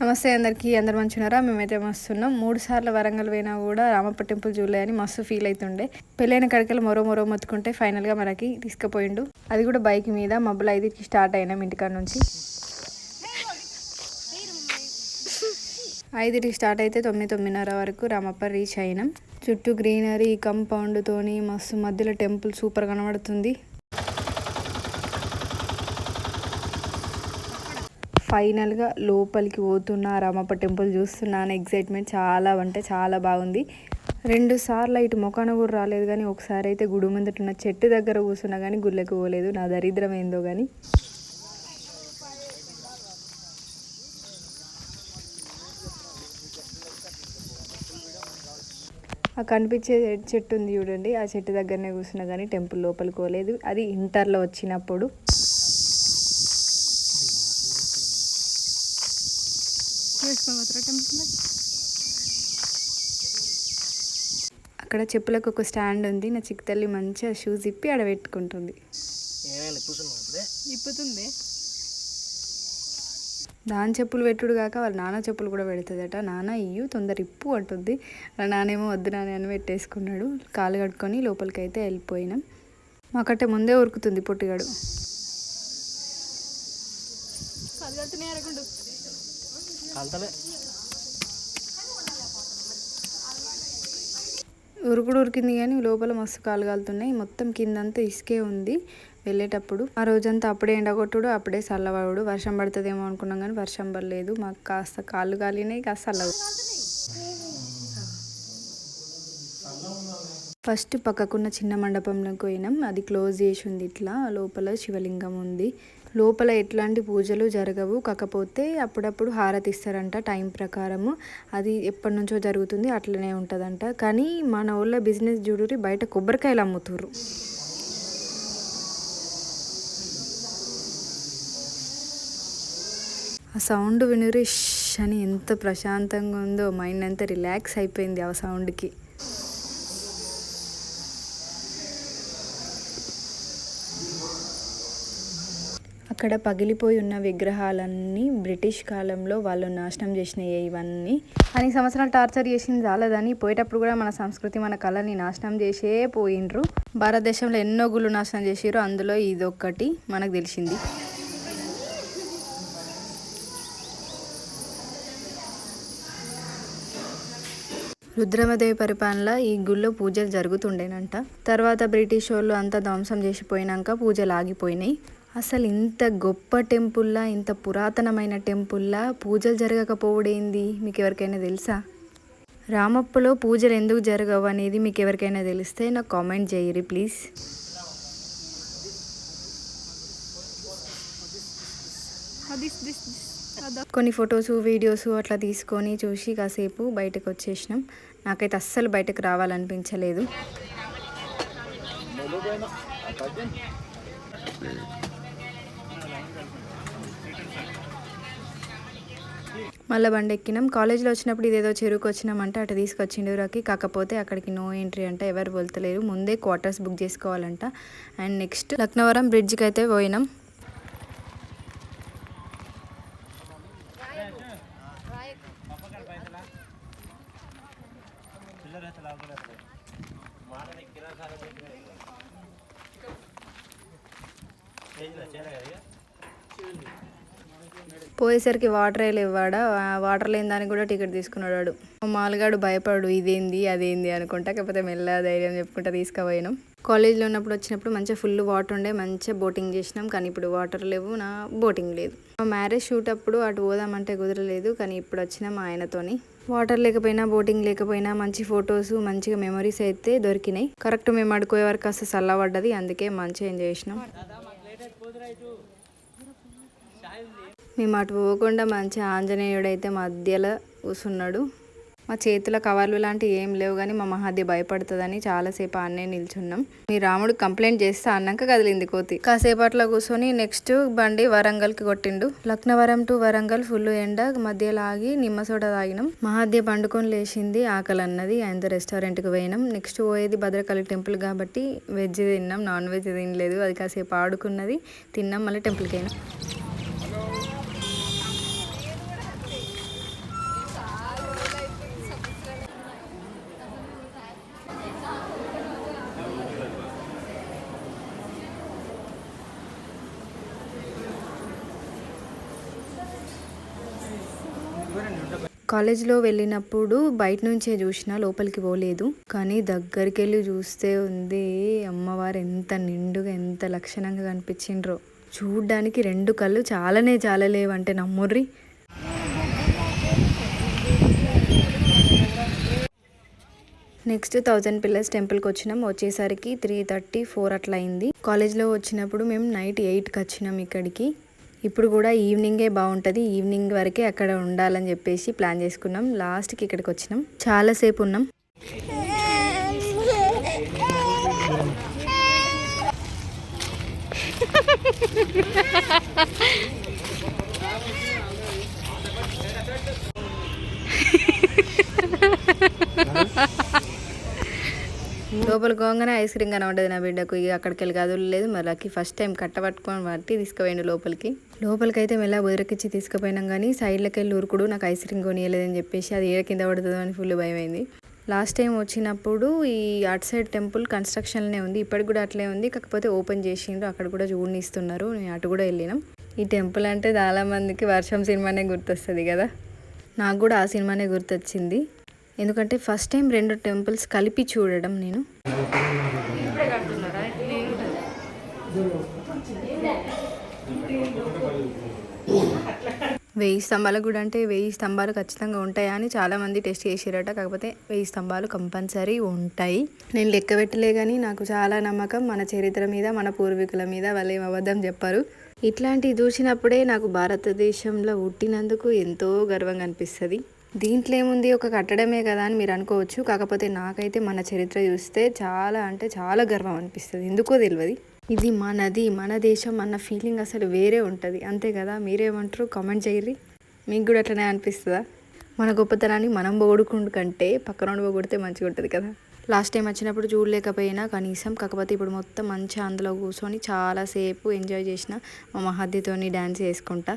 నమస్తే అందరికీ అందరు మంచున్నారా? మేమైతే మస్తున్నాం. మూడు సార్లు వరంగల్ పోయినా కూడా రామప్ప టెంపుల్ చూడలే అని మస్తు ఫీల్ అవుతుండే పెళ్ళైన కడకలు మరో మరో మొత్తుకుంటే ఫైనల్గా మనకి తీసుకుపోయిండు. అది కూడా బైక్ మీద మబ్బులు ఐదుకి స్టార్ట్ అయినాం ఇంటికాడ నుంచి. ఐదుకి స్టార్ట్ అయితే తొమ్మిది తొమ్మిదిన్నర వరకు రామప్ప రీచ్ అయినాం. చుట్టూ గ్రీనరీ కంపౌండ్తోని మస్తు మధ్యలో టెంపుల్ సూపర్ కనబడుతుంది. ఫైనల్గా లోపలికి పోతున్నా రామప్ప టెంపుల్ చూస్తున్నాను ఎగ్జైట్మెంట్ చాలా అంటే చాలా బాగుంది. రెండు సార్లు ఇటు మొఖాన కూడా రాలేదు కానీ ఒకసారి అయితే గుడి ముందట ఉన్న చెట్టు దగ్గర కూర్చున్నా కానీ గుళ్ళకి పోలేదు. నా దరిద్రం ఏందో కానీ. ఆ కనిపించే చెట్టు ఉంది చూడండి. ఆ చెట్టు దగ్గరనే కూర్చున్నా కానీ టెంపుల్ లోపలికి పోలేదు. అది ఇంటర్లో వచ్చినప్పుడు. అక్కడ చెప్పులకు ఒక స్టాండ్ ఉంది. నా చిక్క తల్లి మంచిగా షూస్ ఇప్పి ఆడ పెట్టుకుంటుంది. ఇప్పుతుంది. దాని చెప్పులు పెట్టుడు కాక వాళ్ళ నాన్న చెప్పులు కూడా పెడుతుందట. నాన్న ఇయ్యు తొందర ఇప్పు అంటుంది. వాళ్ళ నానేమో వద్దు నాని అని పెట్టేసుకున్నాడు. కాలు కట్టుకొని లోపలికి అయితే వెళ్ళిపోయినాం మాకంటే ముందే ఉరుకుతుంది పొట్టిగాడు. కలతలే. ఉరుకుడు ఉరికింది కానీ లోపల మస్తు కాలు కాలుతున్నాయి. మొత్తం కిందంతా ఇసుకే ఉంది వెళ్ళేటప్పుడు. ఆ రోజంతా అప్పుడే ఎండగొట్టుడు అప్పుడే చల్లవాడు వర్షం పడుతుందేమో అనుకున్నాం కానీ వర్షం పడలేదు. మాకు కాస్త కాళ్ళు కాలినాయి కాస్త చల్లవు ఫస్ట్ పక్కకున్న చిన్న మండపంలోకి పోయినాం. అది క్లోజ్ చేసి ఉంది ఇట్లా. లోపల శివలింగం ఉంది. లోపల ఎట్లాంటి పూజలు జరగవు. కాకపోతే అప్పుడప్పుడు హారతి ఇస్తారంట టైం ప్రకారము. అది ఎప్పటి నుంచో జరుగుతుంది అట్లనే ఉంటుందంట. కానీ మన ఊళ్ళో బిజినెస్ చూడురి బయట కొబ్బరికాయలు అమ్ముతుర్రు. ఆ సౌండ్ వినురి అని ఎంత ప్రశాంతంగా ఉందో మైండ్ అంతా రిలాక్స్ అయిపోయింది ఆ సౌండ్కి. అక్కడ పగిలిపోయి ఉన్న విగ్రహాలన్నీ బ్రిటిష్ కాలంలో వాళ్ళు నాశనం చేసినాయి ఇవన్నీ. అని సంవత్సరాలు టార్చర్ చేసింది చాలదని పోయేటప్పుడు కూడా మన సంస్కృతి మన కళని నాశనం చేసే పోయిండ్రు. భారతదేశంలో ఎన్నో గుళ్ళు నాశనం చేసిర్రు. అందులో ఇదొక్కటి మనకు తెలిసింది. రుద్రమదేవి పరిపాలనలో ఈ గుళ్ళో పూజలు జరుగుతుండేనంట. తర్వాత బ్రిటిష్ వాళ్ళు అంతా ధ్వంసం చేసిపోయినాక పూజలు ఆగిపోయినాయి. అసలు ఇంత గొప్ప టెంపుల్లా ఇంత పురాతనమైన టెంపుల్లా పూజలు జరగకపోవడేంది మీకు ఎవరికైనా తెలుసా? రామప్పలో పూజలు ఎందుకు జరగవు అనేది మీకు ఎవరికైనా తెలిస్తే నాకు కామెంట్ చేయరు ప్లీజ్. కొన్ని ఫొటోస్ వీడియోస్ అట్లా తీసుకొని చూసి కాసేపు బయటకు వచ్చేసినాం నాకైతే అస్సలు బయటకు రావాలనిపించలేదు. మళ్ళీ బండి ఎక్కినాం. కాలేజ్లో వచ్చినప్పుడు ఇదేదో చెరువుకు వచ్చినామంటే అటు తీసుకొచ్చిండు రాకి. కాకపోతే అక్కడికి నో ఎంట్రీ అంట ఎవరు వెళ్తలేరు. ముందే క్వార్టర్స్ బుక్ చేసుకోవాలంట. అండ్ నెక్స్ట్ లక్నవరం బ్రిడ్జ్కి అయితే పోయినాం. పోయేసరికి వాటర్ లేవాడా? వాటర్ లేని దానికి కూడా టికెట్ తీసుకున్నాడు వాడు. మా మాలగాడు భయపడు ఇదేంది అదేంది అనుకుంటా కాకపోతే మెల్ల ధైర్యం చెప్పుకుంటా తీసుకుపోయినాం. కాలేజ్లో ఉన్నప్పుడు వచ్చినప్పుడు మంచిగా ఫుల్ వాటర్ ఉండే మంచిగా బోటింగ్ చేసినాం. కానీ ఇప్పుడు వాటర్ లేవు నా బోటింగ్ లేదు. మా మ్యారేజ్ షూట్ అప్పుడు అటు పోదామంటే కుదరలేదు కానీ ఇప్పుడు వచ్చినాం మా ఆయనతోని. వాటర్ లేకపోయినా బోటింగ్ లేకపోయినా మంచి ఫొటోస్ మంచిగా మెమరీస్ అయితే దొరికినాయి. కరెక్ట్ మేము అడుకోయే వరకు అసలు చల్లబడ్డది అందుకే మంచిగా ఎంజాయ్ చేసినాం. మేము అటు పోకుండా మంచి ఆంజనేయుడు అయితే మధ్యలో కూర్చున్నాడు మా చేతిలో కవర్లు లాంటివి ఏం లేవు కానీ మా మహాది భయపడుతుందని చాలాసేపు అన్నే నిల్చున్నాం. మీ రాముడు కంప్లైంట్ చేస్తే అన్నాక కదిలింది కోతి. కాసేపట్లో కూర్చొని నెక్స్ట్ బండి వరంగల్కి కొట్టిండు. లక్నవరం టు వరంగల్ ఫుల్ ఎండ మధ్యలో ఆగి నిమ్మ సోడ తాగినాం. మహాద్య పండుకొని లేచింది ఆకలి అన్నది ఆయన రెస్టారెంట్కి పోయినాం. నెక్స్ట్ పోయేది భద్రకాళి టెంపుల్ కాబట్టి వెజ్ తిన్నాం. నాన్ వెజ్ తినలేదు. అది కాసేపు ఆడుకున్నది. తిన్నాం. మళ్ళీ టెంపుల్కి అయినాం కాలేజ్లో వెళ్ళినప్పుడు బయట నుంచే చూసిన లోపలికి పోలేదు. కానీ దగ్గరికి వెళ్ళి చూస్తే ఉంది అమ్మవారు ఎంత నిండుగా ఎంత లక్షణంగా కనిపించిండ్రో. చూడ్డానికి రెండు కళ్ళు చాలానే చాలలేవంటే నమ్ముర్రి. నెక్స్ట్ థౌజండ్ పిల్లర్స్ టెంపుల్కి వచ్చినాం. వచ్చేసరికి త్రీ థర్టీ ఫోర్ అట్లా అయింది. కాలేజ్లో వచ్చినప్పుడు మేము నైట్ ఎయిట్కి వచ్చినాం ఇక్కడికి. ఇప్పుడు కూడా ఈవినింగే బాగుంటుంది. ఈవినింగ్ వరకే అక్కడ ఉండాలని చెప్పేసి ప్లాన్ చేసుకున్నాం. లాస్ట్కి ఇక్కడికి వచ్చినాం. చాలాసేపు ఉన్నాం. లోపల గోంగనే ఐస్ క్రీమ్ కనబడ్డది నా బిడ్డకు. ఇక అక్కడికి వెళ్ళి కదలలేదు మరి లక్కీ ఫస్ట్ టైం కట్టబట్టుకొని పట్టి తీసుకుపోయిండు లోపలికి. లోపలికి అయితే మెల్ల బుదిరకిచ్చి తీసుకుపోయినాం కానీ సైడ్లకి వెళ్ళి ఉరుకుడు నాకు ఐస్ క్రీమ్ కొనియలేదని చెప్పేసి అది ఏ కింద పడుతుందో అని ఫుల్ భయం అయింది లాస్ట్ టైం వచ్చినప్పుడు ఈ అట్ సైడ్ టెంపుల్ కన్స్ట్రక్షన్లోనే ఉంది ఇప్పటికి కూడా అట్లే ఉంది కాకపోతే ఓపెన్ చేసిండ్రు అక్కడ కూడా చూడనిస్తున్నారు నేను అటు కూడా వెళ్ళినాం. ఈ టెంపుల్ అంటే చాలామందికి వర్షం సినిమానే గుర్తొస్తుంది కదా. నాకు కూడా ఆ సినిమానే గుర్తొచ్చింది. ఎందుకంటే ఫస్ట్ టైం రెండు టెంపుల్స్ కలిపి చూడడం నేను. వెయ్యి స్తంభాల గుడి అంటే వెయ్యి స్తంభాలు ఖచ్చితంగా ఉంటాయా అని చాలా మంది టెస్ట్ చేసిరట. కాకపోతే వెయ్యి స్తంభాలు కంపల్సరీ ఉంటాయి. నేను లెక్క పెట్టలే కానీ నాకు చాలా నమ్మకం మన చరిత్ర మీద మన పూర్వీకుల మీద వాళ్ళు ఏం అబద్ధం చెప్పారు. ఇట్లాంటివి చూసినప్పుడే నాకు భారతదేశంలో పుట్టినందుకు ఎంతో గర్వంగా అనిపిస్తుంది. దీంట్లో ఏముంది? ఒక కట్టడమే కదా అని మీరు అనుకోవచ్చు. కాకపోతే నాకైతే మన చరిత్ర చూస్తే చాలా అంటే చాలా గర్వం అనిపిస్తుంది. ఎందుకో తెలియదు ఇది మనది మన దేశం అన్న ఫీలింగ్ అసలు వేరే ఉంటుంది. అంతే కదా? మీరేమంటారు? కామెంట్ చేయరి మీకు కూడా అట్లనే అనిపిస్తుందా? మన గొప్పతనాన్ని మనం పోగొడుకుంటు కంటే పక్కన పోగొడితే మంచిగా ఉంటుంది కదా? లాస్ట్ టైం వచ్చినప్పుడు చూడలేకపోయినా కనీసం కాకపోతే ఇప్పుడు మొత్తం మంచిగా అందులో కూర్చొని చాలాసేపు ఎంజాయ్ చేసిన మా మహద్దితోని డ్యాన్స్ చేసుకుంటా.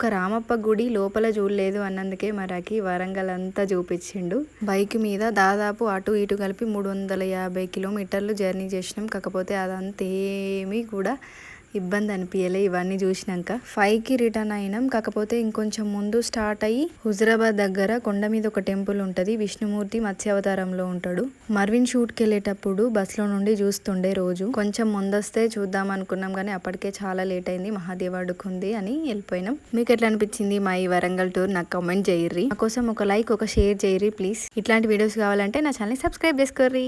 ఒక రామప్ప గుడి లోపల చూడలేదు అన్నందుకే మరాకి వరంగల్ అంతా చూపించిండు. బైక్ మీద దాదాపు అటు ఇటు కలిపి మూడు వందల యాభై కిలోమీటర్లు జర్నీ చేసినాం. కాకపోతే అదంతా ఏమీ కూడా ఇబ్బంది అనిపించలే ఇవన్నీ చూసినాక. ఫైవ్కి రిటర్న్ అయినాం. కాకపోతే ఇంకొంచెం ముందు స్టార్ట్ అయ్యి హుజరాబాద్ దగ్గర కొండ మీద ఒక టెంపుల్ ఉంటది. విష్ణుమూర్తి మత్స్యావతారంలో ఉంటాడు. మర్విన్ షూట్కి వెళ్ళేటప్పుడు బస్లో నుండి చూస్తుండే రోజు. కొంచెం ముందొస్తే చూద్దాం అనుకున్నాం కానీ అప్పటికే చాలా లేట్ అయింది. మహాదేవ్ అడుకుంది అని వెళ్ళిపోయినాం. మీకు ఎట్లా అనిపించింది మా ఈ వరంగల్ టూర్? నాకు కామెంట్ చేయర్రి నా కోసం ఒక లైక్ ఒక షేర్ చేయర్రి ప్లీజ్. ఇట్లాంటి వీడియోస్ కావాలంటే నా ఛానల్ సబ్స్క్రైబ్ చేసుకోర్రి.